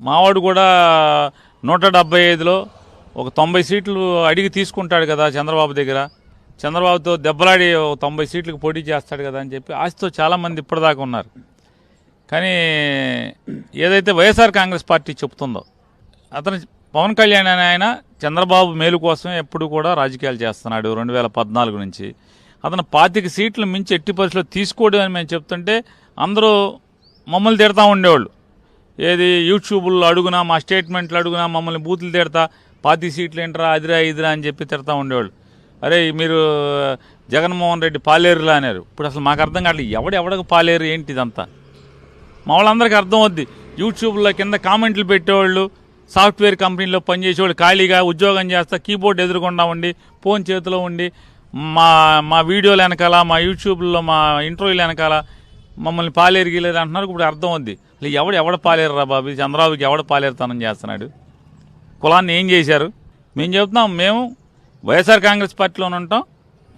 మావాడు కూడా నూట డెబ్బై ఐదులో ఒక తొంభై సీట్లు అడిగి తీసుకుంటాడు కదా చంద్రబాబు దగ్గర. చంద్రబాబుతో దెబ్బలాడి ఒక తొంభై సీట్లకు పోటీ చేస్తాడు కదా అని చెప్పి ఆశతో చాలామంది ఇప్పటిదాకా ఉన్నారు. కానీ ఏదైతే వైఎస్ఆర్ కాంగ్రెస్ పార్టీ చెప్తుందో అతను పవన్ కళ్యాణ్ అనే ఆయన చంద్రబాబు మేలు కోసం ఎప్పుడు కూడా రాజకీయాలు చేస్తున్నాడు రెండు వేల పద్నాలుగు నుంచి. అతను పాతిక సీట్లు మించి ఎట్టి పరిస్థితుల్లో తీసుకోడు అని మేము చెప్తుంటే అందరూ మమ్మల్ని తిడతా ఉండేవాళ్ళు. ఏది యూట్యూబ్లో అడుగునా మా స్టేట్మెంట్లు అడుగునా మమ్మల్ని బూతులు తిడతా పాతి సీట్లు ఏంట్రా అదిరా ఇదిరా అని చెప్పి తిడతా ఉండేవాళ్ళు. అరే మీరు జగన్మోహన్ రెడ్డి పాలేరులా అన్నారు. ఇప్పుడు అసలు మాకు అర్థం కావట్లేదు. ఎవడు ఎవడకు పాలేరు ఏంటి ఇదంతా? మా వాళ్ళందరికీ అర్థం అవుద్ది. యూట్యూబ్లో కింద కామెంట్లు పెట్టేవాళ్ళు సాఫ్ట్వేర్ కంపెనీలో పనిచేసేవాళ్ళు ఖాళీగా ఉద్యోగం చేస్తా కీబోర్డ్ ఎదురుకుండా ఉండి ఫోన్ చేతిలో ఉండి మా మా వీడియోలు వెనకాల మా యూట్యూబ్లో మా ఇంటర్వ్యూలు వెనకాల మమ్మల్ని పాలేరు గీలేరు అంటున్నారు. ఇప్పుడు అర్థం ఉంది ఎవడు ఎవడ పాలేరురా బాబు? చంద్రబాబుకి ఎవడ పాలేరుతనం చేస్తున్నాడు? కులాన్ని ఏం చేశారు? మేము చెప్తున్నాం మేము వైఎస్ఆర్ కాంగ్రెస్ పార్టీలోనే ఉంటాం.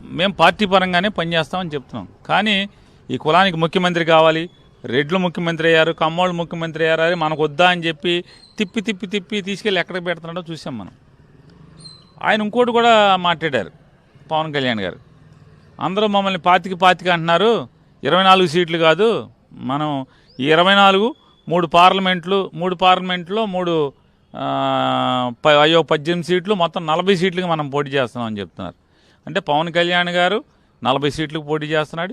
మేము పార్టీ పరంగానే పనిచేస్తామని చెప్తున్నాం. కానీ ఈ కులానికి ముఖ్యమంత్రి కావాలి రెడ్లు ముఖ్యమంత్రి అయ్యారు కమ్మోళ్ళు ముఖ్యమంత్రి అయ్యారు అది మనకు వద్దా అని చెప్పి తిప్పి తిప్పి తిప్పి తీసుకెళ్ళి ఎక్కడికి పెడుతున్నాడో చూసాం మనం. ఆయన ఇంకోటి కూడా మాట్లాడారు పవన్ కళ్యాణ్ గారు. అందరూ మమ్మల్ని పాతికి పాతికి అంటున్నారు. ఇరవై నాలుగు సీట్లు కాదు మనం ఈ ఇరవై నాలుగు మూడు పార్లమెంట్లు మూడు పార్లమెంట్లో మూడు అయ్యో పద్దెనిమిది సీట్లు మొత్తం నలభై సీట్లకి మనం పోటీ చేస్తున్నామని చెప్తున్నారు. అంటే పవన్ కళ్యాణ్ గారు నలభై సీట్లకు పోటీ చేస్తున్నాడు.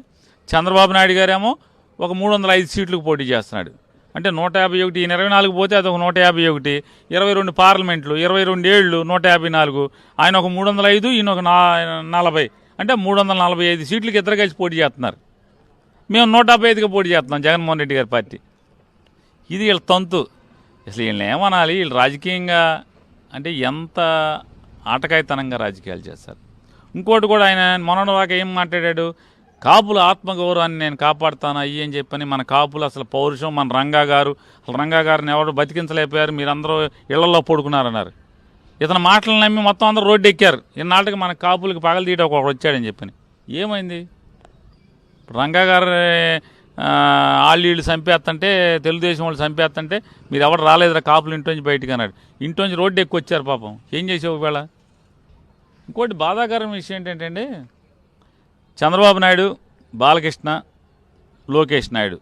చంద్రబాబు నాయుడు గారేమో ఒక మూడు వందల ఐదు సీట్లకు పోటీ చేస్తున్నాడు. అంటే నూట యాభై ఒకటి ఈయన ఇరవై నాలుగు పోతే అదొక నూట యాభై ఒకటి ఇరవై రెండు పార్లమెంట్లు ఇరవై రెండు ఏళ్ళు నూట యాభై నాలుగు ఆయన ఒక మూడు వందల ఐదు ఈయన ఒక నా- నలభై. అంటే మూడు వందల నలభై ఐదు సీట్లకి ఇద్దరు కలిసి పోటీ చేస్తున్నారు. మేము నూట డెబ్బై ఐదుగా పోటీ చేస్తున్నాం జగన్మోహన్ రెడ్డి గారి పార్టీ. ఇది వీళ్ళ తంతు. అసలు వీళ్ళని ఏమనాలి? వీళ్ళు రాజకీయంగా అంటే ఎంత ఆటకాయతనంగా రాజకీయాలు చేస్తారు. ఇంకోటి కూడా ఆయన మొన్నటి దాకా ఏం మాట్లాడాడు? కాపుల ఆత్మగౌరవాన్ని నేను కాపాడుతాను అయ్యి అని చెప్పని మన కాపులు అసలు పౌరుషం మన రంగా గారు. అసలు రంగా గారిని ఎవరు బతికించలేకపోయారు? మీరందరూ ఇళ్ళలో పడుకున్నారన్నారు. ఇతని మాటలు నమ్మి మొత్తం అందరూ రోడ్డు ఎక్కారు. ఇన్నాళ్ళకి మన కాపులకి పగలు తీయడం ఒకడు వచ్చాడని చెప్పని. ఏమైంది? రంగా వాళ్ళు వీళ్ళు చంపేస్తుంటే తెలుగుదేశం వాళ్ళు చంపేస్తుంటే మీరు ఎవరు రాలేదురా కాపులు ఇంట్లోంచి బయటికి అన్నాడు. ఇంట్లోంచి రోడ్డు ఎక్కువ వచ్చారు పాపం. ఏం చేసే ఒకవేళ? ఇంకోటి బాధాకరం విషయం ఏంటంటే చంద్రబాబు నాయుడు బాలకృష్ణ లోకేష్ నాయుడు.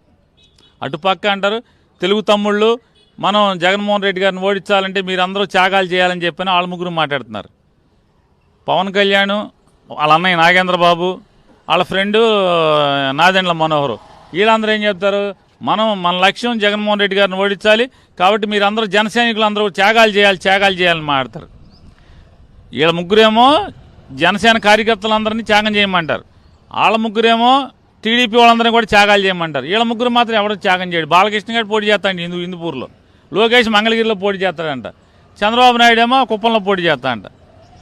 అటుపక్క అంటారు తెలుగు తమ్ముళ్ళు మనం జగన్మోహన్ రెడ్డి గారిని ఓడించాలంటే మీరందరూ త్యాగాలు చేయాలని చెప్పని వాళ్ళ ముగ్గురు మాట్లాడుతున్నారు. పవన్ కళ్యాణ్ వాళ్ళ అన్నయ్య నాగేంద్రబాబు వాళ్ళ ఫ్రెండు నాదెండ్ల మనోహరు. వీళ్ళందరూ ఏం చెప్తారు? మనం మన లక్ష్యం జగన్మోహన్ రెడ్డి గారిని ఓడించాలి. కాబట్టి మీరందరూ జన సైనికులు అందరూ త్యాగాలు చేయాలి త్యాగాలు చేయాలని మాట్లాడతారు. వీళ్ళ ముగ్గురేమో జనసేన కార్యకర్తలందరినీ త్యాగం చేయమంటారు. వాళ్ళ ముగ్గురేమో టీడీపీ వాళ్ళందరినీ కూడా త్యాగాలు చేయమంటారు. వీళ్ళ ముగ్గురు మాత్రం ఎవరు త్యాగం చేయడు. బాలకృష్ణ గారు పోటీ చేస్తాడు హిందూ హిందూపూర్లో. లోకేష్ మంగళగిరిలో పోటీ చేస్తాడంట. చంద్రబాబు నాయుడు ఏమో కుప్పంలో పోటీ చేస్తాడంట.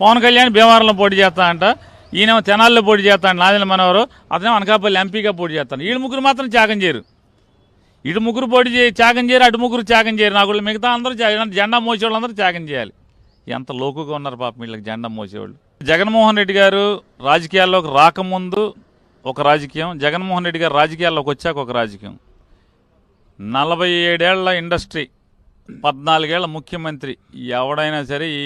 పవన్ కళ్యాణ్ భీమవరంలో పోటీ చేస్తా అంట ఈయనేమో తెనాల్లో పోటీ చేస్తాడు నాదెల మనవరు అతనేమో అనకాపల్లి ఎంపీగా పోటీ చేస్తాను వీళ్ళు ముగ్గురు మాత్రం త్యాగం చేయరు. ఇటు ముగ్గురు పోటీ చేయి త్యాగం చేయరు అటు ముగ్గురు త్యాగం చేయరు. నాకు మిగతా అందరూ జెండా మోసేవాళ్ళు అందరూ త్యాగం చేయాలి. ఎంత లోకుగా ఉన్నారు పాపం వీళ్ళకి జెండా మోసేవాళ్ళు. జగన్మోహన్ రెడ్డి గారు రాజకీయాల్లోకి రాకముందు ఒక రాజకీయం జగన్మోహన్ రెడ్డి గారు రాజకీయాల్లోకి వచ్చాక ఒక రాజకీయం. నలభై ఏడేళ్ళ ఇండస్ట్రీ పద్నాలుగేళ్ళ ముఖ్యమంత్రి ఎవడైనా సరే ఈ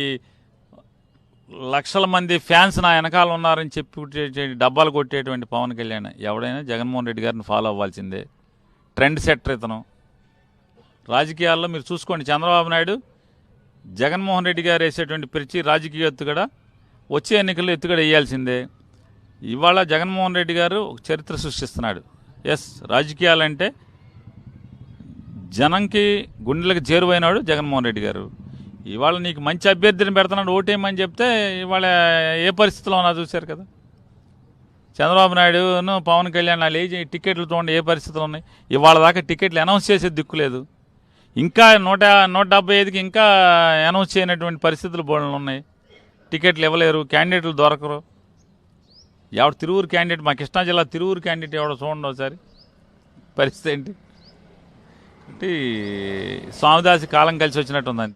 లక్షల మంది ఫ్యాన్స్ నా వెనకాల ఉన్నారని చెప్పి డబ్బాలు కొట్టేటువంటి పవన్ కళ్యాణ్. ఎవడైనా జగన్మోహన్ రెడ్డి గారిని ఫాలో అవ్వాల్సిందే. ట్రెండ్ సెట్టర్ ఇతను. రాజకీయాల్లో మీరు చూసుకోండి చంద్రబాబు నాయుడు జగన్మోహన్ రెడ్డి గారు వేసేటువంటి ప్రతి రాజకీయ ఎత్తుగడ వచ్చే ఎన్నికల్లో ఎత్తుగడ వేయాల్సిందే. ఇవాళ జగన్మోహన్ రెడ్డి గారు ఒక చరిత్ర సృష్టిస్తున్నాడు. ఎస్ రాజకీయాలంటే జనంకి గుండెలకు చేరువైనాడు జగన్మోహన్ రెడ్డి గారు. ఇవాళ నీకు మంచి అభ్యర్థిని పెడుతున్నాడు ఓటేయమని చెప్తే ఇవాళ ఏ పరిస్థితిలో ఉన్నా చూశారు కదా. చంద్రబాబు నాయుడును పవన్ కళ్యాణ్ వాళ్ళు ఏ టికెట్లు చూడండి ఏ పరిస్థితులు ఉన్నాయి. ఇవాళ దాకా టికెట్లు అనౌన్స్ చేసే దిక్కు లేదు. ఇంకా నూట నూట డెబ్బై ఐదుకి ఇంకా అనౌన్స్ చేయనటువంటి పరిస్థితులు బోళ్ళు ఉన్నాయి. టికెట్లు ఇవ్వలేరు క్యాండిడేట్లు దొరకరు. ఎవడు తిరువురు క్యాండిడేట్ మా కృష్ణా జిల్లా తిరువురు క్యాండిడేట్ ఎవడో చూడండి ఒకసారి. పరిస్థితి ఏంటి? అంటే స్వామిదాసి కాలం కలిసి వచ్చినట్టుందండి